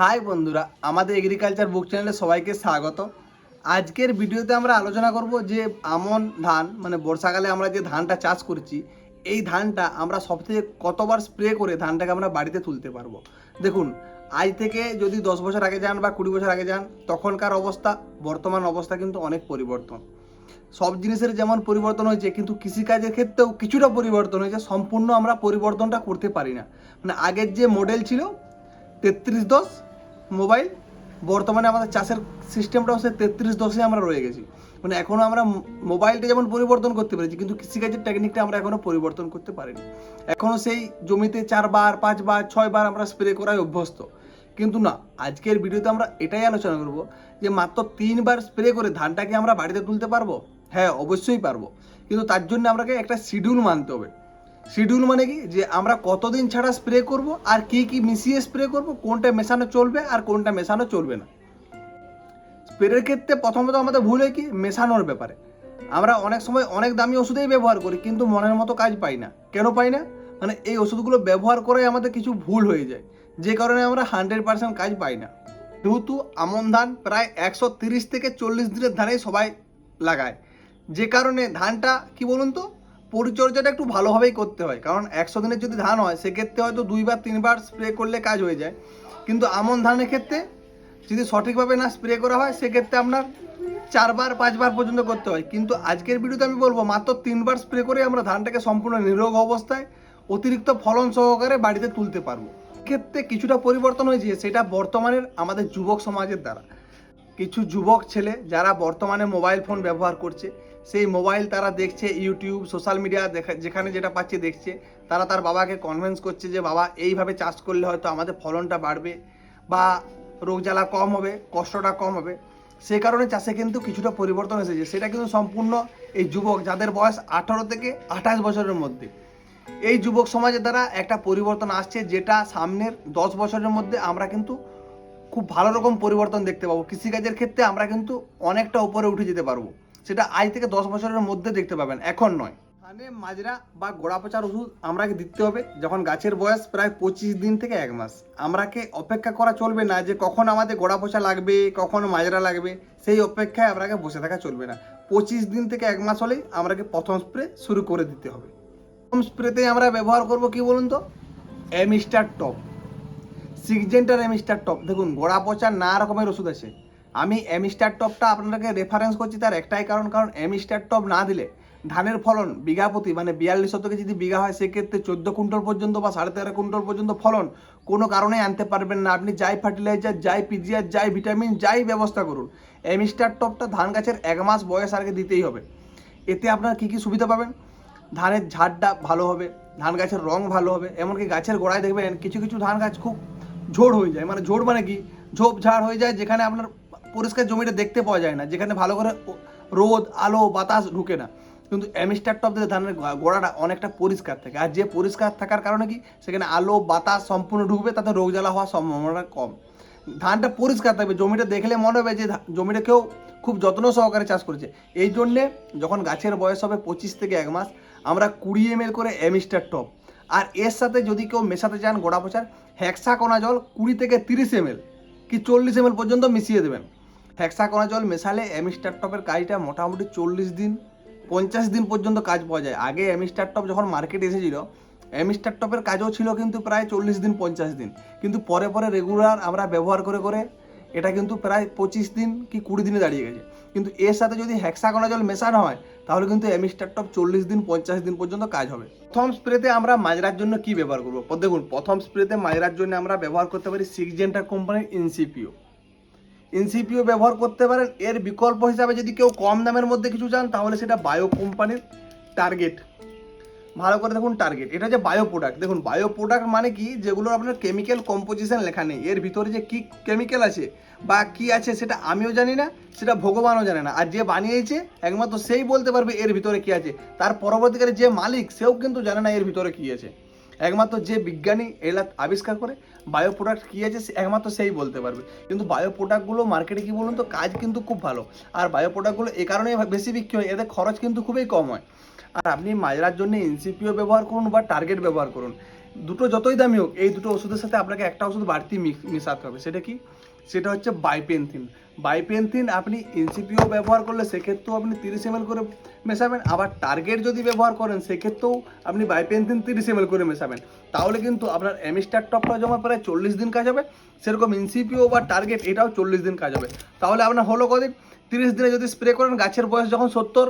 High বন্ধুরা, আমাদের agriculture বুক চ্যানেলে সবাইকে স্বাগত। আজকের ভিডিওতে আমরা আলোচনা করব যে আমন ধান মানে বর্ষাকালে আমরা যে ধানটা চাষ করছি, এই ধানটা আমরা সবথেকে কতবার স্প্রে করে ধানটাকে আমরা বাড়িতে তুলতে পারব? দেখুন, আজ থেকে যদি দশ বছর আগে যান বা কুড়ি বছর আগে যান, তখনকার অবস্থা, বর্তমান অবস্থা কিন্তু অনেক পরিবর্তন। সব জিনিসের যেমন পরিবর্তন হয়েছে, কিন্তু কৃষিকাজের ক্ষেত্রেও কিছুটা পরিবর্তন হয়েছে, সম্পূর্ণ আমরা পরিবর্তনটা করতে পারি না। মানে আগের যে মডেল ছিল, তেত্রিশ দশ মোবাইল, বর্তমানে আমাদের চাষের সিস্টেমটাও সে তেত্রিশ দশে আমরা রয়ে গেছি। মানে এখনও আমরা মোবাইলটা যেমন পরিবর্তন করতে পেরেছি, কিন্তু কৃষিকাজের টেকনিকটা আমরা এখনও পরিবর্তন করতে পারিনি। এখনও সেই জমিতে চারবার, পাঁচবার, ছয়বার আমরা স্প্রে করায় অভ্যস্ত। কিন্তু না, আজকের ভিডিওতে আমরা এটাই আলোচনা করব যে মাত্র তিনবার স্প্রে করে ধানটাকে আমরা বাড়িতে তুলতে পারব? হ্যাঁ অবশ্যই পারব। কিন্তু তার জন্য আমাকে একটা শিডিউল মানতে হবে। শিডিউল মানে কি? যে আমরা কতদিন ছাড়া স্প্রে করব, আর কি কি মিশিয়ে স্প্রে করব, কোনটা মেশানো চলবে আর কোনটা মেশানো চলবে না। স্প্রের ক্ষেত্রে প্রথমত আমাদের ভুল হয় কি? মেশানোর ব্যাপারে। আমরা অনেক সময় অনেক দামি ওষুধেই ব্যবহার করি, কিন্তু মনের মতো কাজ পাই না। কেন পাই না? মানে এই ওষুধগুলো ব্যবহার করে আমাদের কিছু ভুল হয়ে যায়। যে কারণে আমরা হান্ড্রেড পার্সেন্ট কাজ পাই না। যেহেতু আমন ধান প্রায় একশো তিরিশ থেকে চল্লিশ দিনের ধানেই সবাই লাগায়। যে কারণে ধানটা কি বলুন তো? পরিচর্যাটা একটু ভালোভাবেই করতে হয়। কারণ একশো দিনের যদি ধান হয়, সেক্ষেত্রে হয়তো দুইবার, তিনবার স্প্রে করলে কাজ হয়ে যায়। কিন্তু আমন ধানের ক্ষেত্রে যদি সঠিকভাবে না স্প্রে করা হয়, সেক্ষেত্রে আপনার চারবার, পাঁচবার পর্যন্ত করতে হয়। কিন্তু আজকের ভিডিওতে আমি বলব, মাত্র তিনবার স্প্রে করে আমরা ধানটাকে সম্পূর্ণ নিরোগ অবস্থায় অতিরিক্ত ফলন সহকারে বাড়িতে তুলতে পারব। ক্ষেত্রে কিছুটা পরিবর্তন হয়েছে, সেটা বর্তমানের আমাদের যুবক সমাজের দ্বারা। কিছু যুবক ছেলে যারা বর্তমানে মোবাইল ফোন ব্যবহার করছে সেই মোবাইল তারা দেখছে, ইউটিউব, সোশ্যাল মিডিয়া দেখা, যেখানে যেটা পাচ্ছে দেখছে, তারা তার বাবাকে কনভিন্স করছে যে, বাবা, এইভাবে চাষ করলে হয়তো আমাদের ফলনটা বাড়বে বা রোগ জ্বালা কম হবে, কষ্টটা কম হবে। সেই কারণে চাষে কিন্তু কিছুটা পরিবর্তন এসেছে। সেটা কিন্তু সম্পূর্ণ এই যুবক, যাদের বয়স আঠারো থেকে আঠাশ বছরের মধ্যে। এই যুবক সমাজের দ্বারা একটা পরিবর্তন আসছে, যেটা সামনের দশ বছরের মধ্যে আমরা কিন্তু খুব ভালো রকম পরিবর্তন দেখতে পাবো। কৃষিকাজের ক্ষেত্রে আমরা কিন্তু অনেকটা উপরে উঠে যেতে পারব। সেটা আজ থেকে দশ বছরের মধ্যে দেখতে পাবেন, এখন নয়। ধানে, মাজরা বা গোড়া পচার ওষুধ আমরাকে দিতে হবে, যখন গাছের বয়স প্রায় পঁচিশ দিন থেকে এক মাস। আমরাকে অপেক্ষা করা চলবে না যে কখন আমাদের গোড়া পচা লাগবে, কখন মাজরা লাগবে, সেই অপেক্ষায় আমরাকে বসে থাকা চলবে না। পঁচিশ দিন থেকে এক মাস হলেই আমরাকে প্রথম স্প্রে শুরু করে দিতে হবে। প্রথম স্প্রেতে আমরা ব্যবহার করব কি বলুন তো? Amistar top. সিক্সজেন্টার এমিস্টার টপ। দেখুন, গোড়া পচার নানা রকমের ওষুধ আছে। আমি এমিস্টার টপটা আপনাদেরকে রেফারেন্স করছি তার একটাই কারণ কারণ এমিস্টার টপ না দিলে ধানের ফলন বিঘা প্রতি মানে বিয়াল্লিশ শতকে যদি বিঘা হয়, সেক্ষেত্রে চোদ্দ কুইন্টল পর্যন্ত বা সাড়ে তেরো কুইন্টল পর্যন্ত ফলন কোনো কারণেই আনতে পারবেন না। আপনি যাই ফার্টিলাইজার যাই পিজিআর, যাই ভিটামিন যাই ব্যবস্থা করুন এমিস্টার টপটা ধান গাছের এক মাস বয়স আগে দিতেই হবে। এতে আপনার কী কী সুবিধা পাবেন? ধানের ঝাড়টা ভালো হবে, ধান গাছের রং ভালো হবে, এমনকি গাছের গোড়ায় দেখবেন কিছু কিছু ধান গাছ খুব ঝোড় হয়ে যায়। মানে ঝোড় মানে কি? ঝোপ ঝাড় হয়ে যায় যেখানে আপনার পরিষ্কার জমিটা দেখতে পাওয়া যায় না, যেখানে ভালো করে রোদ, আলো, বাতাস ঢুকে না। কিন্তু অ্যামিস্টার টপ দিলে ধানের গোড়াটা অনেকটা পরিষ্কার থাকে। আর যে পরিষ্কার থাকার কারণে কি? সেখানে আলো, বাতাস সম্পূর্ণ ঢুকবে, তাতে রোগ জ্বালা হওয়ার সম্ভাবনা কম। ধানটা পরিষ্কার থাকবে, জমিটা দেখলে মনে হবে যে জমিটা কেউ খুব যত্ন সহকারে চাষ করেছে। এই জন্যে যখন গাছের বয়স হবে পঁচিশ থেকে এক মাস, আমরা কুড়ি এম করে অ্যামিস্টার টপ। আর এর সাথে যদি কেউ মেশাতে চান গোড়া পচার হ্যাক্সাকোনা জল কুড়ি থেকে তিরিশ এম কি চল্লিশ এম পর্যন্ত মিশিয়ে দেবেন। হ্যাক্সাকোনা জল মেশালে অ্যামিস্টার টপের কাজটা মোটামুটি চল্লিশ দিন, পঞ্চাশ দিন পর্যন্ত কাজ পাওয়া যায়। আগে অ্যামিস্টার টপ যখন মার্কেটে এসেছিল অ্যামিস্টার টপের কাজও ছিল কিন্তু প্রায় চল্লিশ দিন, পঞ্চাশ দিন। কিন্তু পরে পরে রেগুলার আমরা ব্যবহার করে করে এটা কিন্তু প্রায় পঁচিশ দিন কি কুড়ি দিনে দাঁড়িয়ে গেছে। কিন্তু এর সাথে যদি হ্যাক্সাকোনা জল মেশানো হয়, তাহলে কিন্তু অ্যামিস্টার টপ চল্লিশ দিন, পঞ্চাশ দিন পর্যন্ত কাজ হবে। প্রথম স্প্রেতে আমরা মাজরার জন্য কি ব্যবহার করব? দেখুন, প্রথম স্প্রেতে মাজরার জন্য আমরা ব্যবহার করতে পারি সিক্সজেন্টার কোম্পানির ইনসিপিও ইনসিপিও ব্যবহার করতে পারেন। এর বিকল্প হিসাবে যদি কেউ কম দামের মধ্যে কিছু চান, তাহলে সেটা বায়ো কোম্পানির টার্গেট। ভালো করে দেখুন টার্গেট। এটা যে বায়ো প্রোডাক্ট। দেখুন, বায়ো প্রোডাক্ট মানে কি? যেগুলো আপনার কেমিক্যাল কম্পোজিশন লেখা নেই। এর ভিতরে যে কি কেমিক্যাল আছে বা কি আছে সেটা আমিও জানি না, সেটা ভগবানও জানে না। আর যে বানিয়েছে, একমাত্র সেই বলতে পারবে এর ভিতরে কি আছে। তার পরবর্তীকালে যে মালিক, সেও কিন্তু জানে না এর ভিতরে কি আছে। একমাত্র যে বিজ্ঞানী এলা আবিষ্কার করে বায়ো প্রোডাক্ট কী আছে একমাত্র সেই বলতে পারবে। কিন্তু বায়ো প্রোডাক্টগুলো মার্কেটে কী বলুন তো, কাজ কিন্তু খুব ভালো। আর বায়ো প্রোডাক্টগুলো এ কারণে বেশি বিক্রি হয় এদের খরচ কিন্তু খুবই কম হয়। আর আপনি মাজরার জন্য এনসিপিও ব্যবহার করুন বা টার্গেট ব্যবহার করুন। দুটো যতই দামি হোক, এই দুটো ওষুধের সাথে আপনাকে একটা ওষুধ বাড়তি মিশাতে হবে। সেটা কি? সেটা হচ্ছে বাইপেনথিন। বাইপেনথিন আপনি এনসিপিও ব্যবহার করলে সেক্ষেত্রেও আপনি তিরিশ এম করে মেশাবেন। আবার টার্গেট যদি ব্যবহার করেন, সেক্ষেত্রেও আপনি বাইপেনথিন তিরিশ এম করে মেশাবেন। তাহলে কিন্তু আপনার এমিস্টার টপটা জমা প্রায় চল্লিশ দিন কাজ হবে। সেরকম এনসিপিও বা টার্গেট এটাও চল্লিশ দিন কাজ হবে। তাহলে আপনার হলো কদিন? তিরিশ দিনে যদি স্প্রে করেন, গাছের বয়স যখন সত্তর,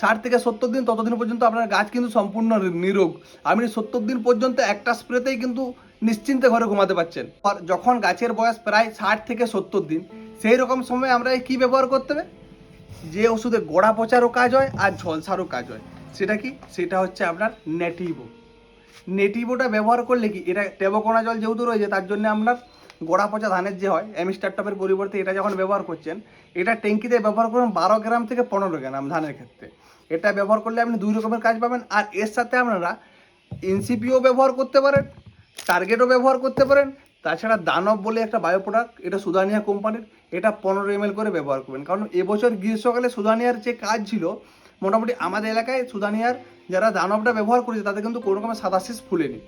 ষাট থেকে সত্তর দিন, ততদিন পর্যন্ত আপনার গাছ কিন্তু সম্পূর্ণ নিরোগ। আপনি সত্তর দিন পর্যন্ত একটা স্প্রেতেই কিন্তু নিশ্চিন্তে ঘরে ঘুমাতে পারছেন। আর যখন গাছের বয়স প্রায় ষাট থেকে সত্তর দিন, সেই রকম সময় আমরা কি ব্যবহার করতে হবে? যে ওষুধে গোড়া পচারও কাজ হয় আর ঝলসারও কাজ হয়। সেটা কি? সেটা হচ্ছে আপনার নেটিভো। নেটিভোটা ব্যবহার করলে কি? এটা টেবকোনা জল যেহেতু রয়েছে, তার জন্য আপনার গোড়া পচা ধানের যে হয় এমিস্টার টপের পরিবর্তে এটা যখন ব্যবহার করছেন, এটা ট্যাঙ্কিতে ব্যবহার করুন বারো গ্রাম থেকে পনেরো গ্রাম ধানের ক্ষেত্রে। এটা ব্যবহার করলে আপনি দুই রকমের কাজ পাবেন। আর এর সাথে আপনারা এনসিপিও ব্যবহার করতে পারেন। টার্গেটও ব্যবহার করতে পারেন। তাছাড়া দানব বলে একটা বায়ো প্রোডাক্ট এটা সুদানিয়া কোম্পানির, এটা পনেরো এম করে ব্যবহার করবেন। কারণ এবছর গ্রীষ্মকালে সুদানিয়ার যে কাজ ছিল, মোটামুটি আমাদের এলাকায় সুদানিয়ার যারা দানবটা ব্যবহার করেছে, তাদের কিন্তু কোনো রকমের সাদা ফুলেনি।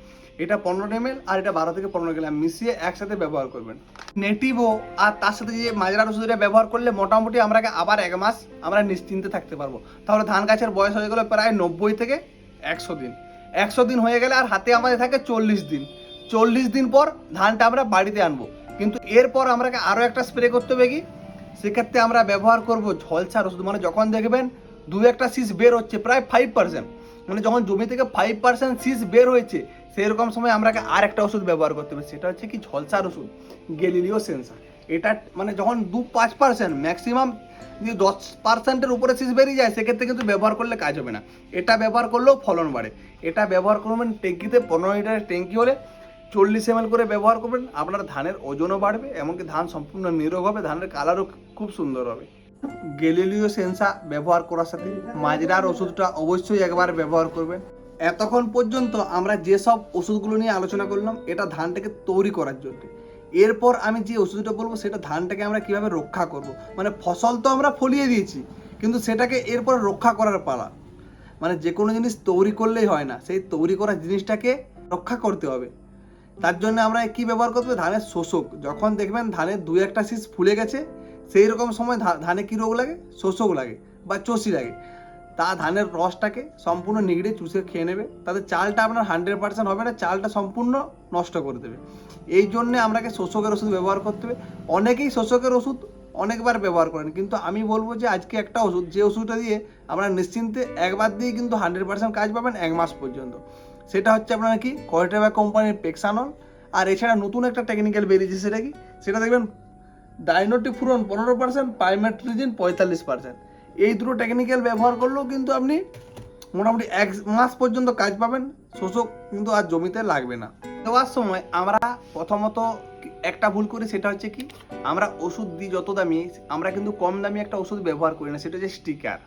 এটা পনেরো এম আর এটা বারো থেকে পনেরো গ্রাম মিশিয়ে একসাথে ব্যবহার করবেন। নেটিভো আর তার সাথে যে মাজরার ওষুধটা ব্যবহার করলে মোটামুটি আমরা আবার এক মাস আমরা নিশ্চিন্তে থাকতে পারব। তাহলে ধান গাছের বয়স হয়ে গেলো প্রায় নব্বই থেকে একশো দিন। একশো দিন হয়ে গেলে আর হাতে আমাদের থাকে চল্লিশ দিন। চল্লিশ দিন পর ধানটা আমরা বাড়িতে আনব। কিন্তু এরপর আমরা আরও একটা স্প্রে করতে হবে কি? সেক্ষেত্রে আমরা ব্যবহার করব ঝলসার ওষুধ মানে যখন দেখবেন দু একটা শীষ বের হচ্ছে, প্রায় ফাইভ পার্সেন্ট মানে যখন জমি থেকে ফাইভ পার্সেন্ট শীষ বের হয়েছে, সেরকম সময় আমরা আর একটা ওষুধ ব্যবহার করতে হবে। সেটা হচ্ছে কি ঝলসার ওষুধ গেলিলিও সেন্সার এটা মানে যখন দু পাঁচ পার্সেন্ট ম্যাক্সিমাম যদি দশ পার্সেন্টের উপরে শীষ বেরিয়ে যায়, সেক্ষেত্রে কিন্তু ব্যবহার করলে কাজ হবে না। এটা ব্যবহার করলেও ফলন বাড়ে। এটা ব্যবহার করবেন ট্যাঙ্কিতে, পনেরো লিটারের ট্যাঙ্কি হলে। চল্লিশ এম করে ব্যবহার করবেন, আপনার ধানের ওজনও বাড়বে, এমনকি ধান সম্পূর্ণ নিরোগ হবে, ধানের কালারও খুব সুন্দর হবে। গেলিলিও সেন্সা ব্যবহার করার সাথে মাজরার ওষুধটা অবশ্যই একবার ব্যবহার করবেন। এতক্ষণ পর্যন্ত আমরা যেসব ওষুধগুলো নিয়ে আলোচনা করলাম, এটা ধানটাকে তৈরি করার জন্য। এরপর আমি যে ওষুধটা বলব, সেটা ধানটাকে আমরা কীভাবে রক্ষা করব? মানে ফসল তো আমরা ফলিয়ে দিয়েছি, কিন্তু সেটাকে এরপর রক্ষা করার পালা। মানে যে কোনো জিনিস তৈরি করলেই হয় না, সেই তৈরি করা জিনিসটাকে রক্ষা করতে হবে। তার জন্য আমরা কি ব্যবহার করতে ধানের শোষক। যখন দেখবেন ধানের দুই একটা শীষ ফুলে গেছে, সেই রকম সময় ধানে কী রোগ লাগে? শোষক লাগে বা চষি লাগে। তা ধানের রসটাকে সম্পূর্ণ নিগড়ে চুষে খেয়ে নেবে। তাতে চালটা আপনার হান্ড্রেড পার্সেন্ট হবে না, চালটা সম্পূর্ণ নষ্ট করে দেবে। এই জন্যে আপনাকে শোষকের ওষুধ ব্যবহার করতে হবে। অনেকেই শোষকের ওষুধ অনেকবার ব্যবহার করেন, কিন্তু আমি বলব যে আজকে একটা ওষুধ, যে ওষুধটা দিয়ে আপনারা নিশ্চিন্তে একবার দিয়ে কিন্তু হান্ড্রেড পার্সেন্ট কাজ পাবেন এক মাস পর্যন্ত। সেটা হচ্ছে আপনার কি কয়টেবা কোম্পানির পেক্সানল আর এছাড়া নতুন একটা টেকনিক্যাল বেরিয়েছে সেটা কি? সেটা দেখবেন ডাইনোটিফুরন পনেরো পার্সেন্ট পাইমেট্রিজিন পঁয়তাল্লিশ পার্সেন্ট এই দুটো টেকনিক্যাল ব্যবহার করলেও কিন্তু আপনি মোটামুটি এক মাস পর্যন্ত কাজ পাবেন, শোষক কিন্তু আর জমিতে লাগবে না। দেওয়ার সময় আমরা প্রথমত একটা ভুল করি, সেটা হচ্ছে কি, আমরা ওষুধ দিই যত দামি, আমরা কিন্তু কম দামি একটা ওষুধ ব্যবহার করি না, সেটা হচ্ছে স্টিকার।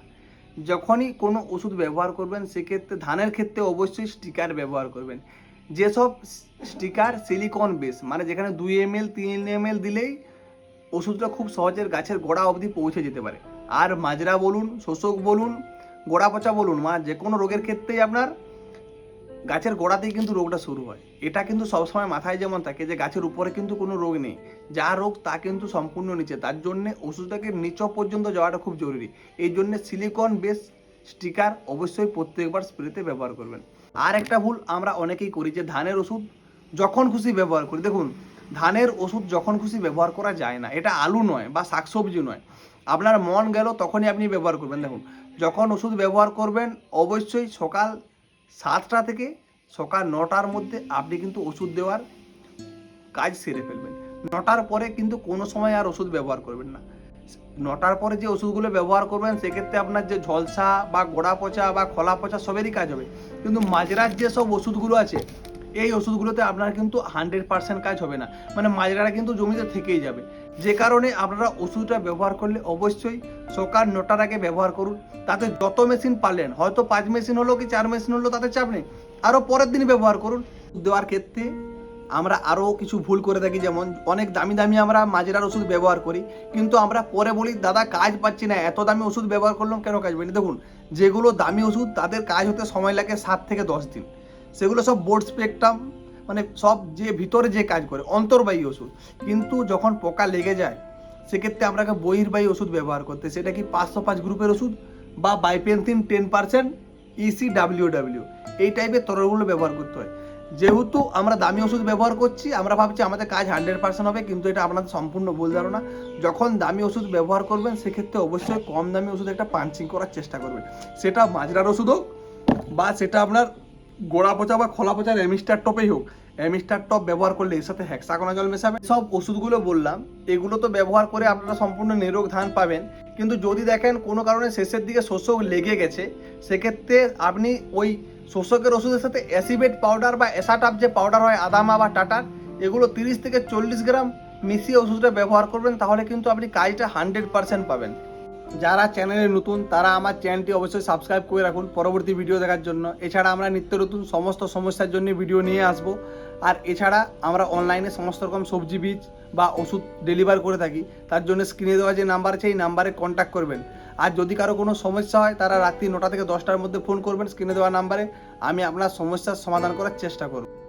যখনই কোনো ওষুধ ব্যবহার করবেন, সেক্ষেত্রে ধানের ক্ষেত্রে অবশ্যই স্টিকার ব্যবহার করবেন। যেসব স্টিকার সিলিকন বেস মানে যেখানে দুই এম এল তিন এম এল দিলেই ওষুধটা খুব সহজে গাছের গোড়া অবধি পৌঁছে যেতে পারে। আর মাজরা বলুন, শোষক বলুন, গোড়া পচা বলুন মানে যে কোনো রোগের ক্ষেত্রেই আপনার গাছের গোড়াতেই কিন্তু রোগটা শুরু হয়। এটা কিন্তু সবসময় মাথায় যেমন থাকে যে গাছের উপরে কিন্তু কোনো রোগ নেই। যা রোগ তা কিন্তু সম্পূর্ণ নিচে। তার জন্যে ওষুধটাকে নিচ পর্যন্ত যাওয়াটা খুব জরুরি। এই জন্যে সিলিকন বেস স্টিকার অবশ্যই প্রত্যেকবার স্প্রেতে ব্যবহার করবেন। আর একটা ভুল আমরা অনেকেই করি যে ধানের ওষুধ যখন খুশি ব্যবহার করি। দেখুন, ধানের ওষুধ যখন খুশি ব্যবহার করা যায় না। এটা আলু নয় বা শাকসবজি নয়। আপনার মন গেল তখনই আপনি ব্যবহার করবেন। দেখুন, যখন ওষুধ ব্যবহার করবেন, অবশ্যই সকাল সাতটা থেকে সকাল নটার মধ্যে আপনি কিন্তু ওষুধ দেওয়ার কাজ সেরে ফেলবেন। নটার পরে কিন্তু কোনো সময় আর ওষুধ ব্যবহার করবেন না। নটার পরে যে ওষুধগুলো ব্যবহার করবেন, সেক্ষেত্রে আপনার যে ঝলসা বা গোড়া পচা বা খোলা পচা সবেরই কাজ হবে। কিন্তু মাজরার যে সব ওষুধগুলো আছে, এই ওষুধগুলোতে আপনার কিন্তু হান্ড্রেড পার্সেন্ট কাজ হবে না। মানে মাজরাটা কিন্তু জমিতে থেকেই যাবে। যে কারণে আপনারা ওষুধটা ব্যবহার করলে অবশ্যই সকাল নটার আগে ব্যবহার করুন। তাতে যত মেশিন পারলেন, হয়তো পাঁচ মেশিন হলো কি চার মেশিন হলো, তাতে চাপ নেই। আরও পরের দিন ব্যবহার করুন। দেওয়ার ক্ষেত্রে আমরা আরও কিছু ভুল করে থাকি, যেমন অনেক দামি দামি আমরা মাজরার ওষুধ ব্যবহার করি। কিন্তু আমরা পরে বলি, দাদা, কাজ পাচ্ছি না, এত দামি ওষুধ ব্যবহার করলাম, কেন কাজ পাইনি দেখুন, যেগুলো দামি ওষুধ, তাদের কাজ হতে সময় লাগে সাত থেকে দশ দিন। সেগুলো সব বোর্ড স্পেকট্রাম মানে সব যে ভিতরে যে কাজ করে, অন্তর্বাহী ওষুধ। কিন্তু যখন পোকা লেগে যায়, সেক্ষেত্রে আপনাকে বহির্বাহী ওষুধ ব্যবহার করতে। সেটা কি পাঁচশো পাঁচ গ্রুপের ওষুধ বা বাইপেন্থিন ten percent EC W W এই টাইপের তরলগুলো ব্যবহার করতে হয়। যেহেতু আমরা দামি ওষুধ ব্যবহার করছি, আমরা ভাবছি আমাদের কাজ হান্ড্রেড পার্সেন্ট হবে, কিন্তু এটা আপনাদের সম্পূর্ণ ভুল ধারণা। যখন দামি ওষুধ ব্যবহার করবেন, সেক্ষেত্রে অবশ্যই কম দামি ওষুধ একটা পাঞ্চিং করার চেষ্টা করবেন। সেটা মাজরার ওষুধ হোক বা সেটা আপনার গোড়া পচা বা খোলা পচা এমিস্টার টপেই হোক এমিস্টার টপ ব্যবহার করলে এর সাথে হ্যাক্সাকোনা জল মেশাবেন সব ওষুধগুলো বললাম, এগুলো তো ব্যবহার করে আপনারা সম্পূর্ণ নিরোগ ধান পাবেন। কিন্তু যদি দেখেন কোনো কারণে শেষের দিকে শোষক লেগে গেছে, সেক্ষেত্রে আপনি ওই শোষকের ওষুধের সাথে অ্যাসিবেট পাউডার বা অ্যাসাটাপ যে পাউডার হয়, আদামা বা টাটার, এগুলো তিরিশ থেকে চল্লিশ গ্রাম মিশিয়ে ওষুধটা ব্যবহার করবেন, তাহলে কিন্তু আপনি কাজটা হান্ড্রেড পার্সেন্ট পাবেন। যারা চ্যানেলে নতুন, তারা আমার চ্যানেলটি অবশ্যই সাবস্ক্রাইব করে রাখুন পরবর্তী ভিডিও দেখার জন্য। এছাড়া আমরা নিত্য নতুন সমস্ত সমস্যার জন্য ভিডিও নিয়ে আসব। আর এছাড়া আমরা অনলাইনে সমস্ত রকম সবজি বীজ বা ওষুধ ডেলিভার করে থাকি। তার জন্য স্ক্রিনে দেওয়া যে নাম্বার আছে, এই নাম্বারে কন্ট্যাক্ট করবেন। আর যদি কারও কোনো সমস্যা হয়, তারা রাত্রি নটা থেকে দশটার মধ্যে ফোন করবেন স্ক্রিনে দেওয়া নাম্বারে আমি আপনার সমস্যার সমাধান করার চেষ্টা করব।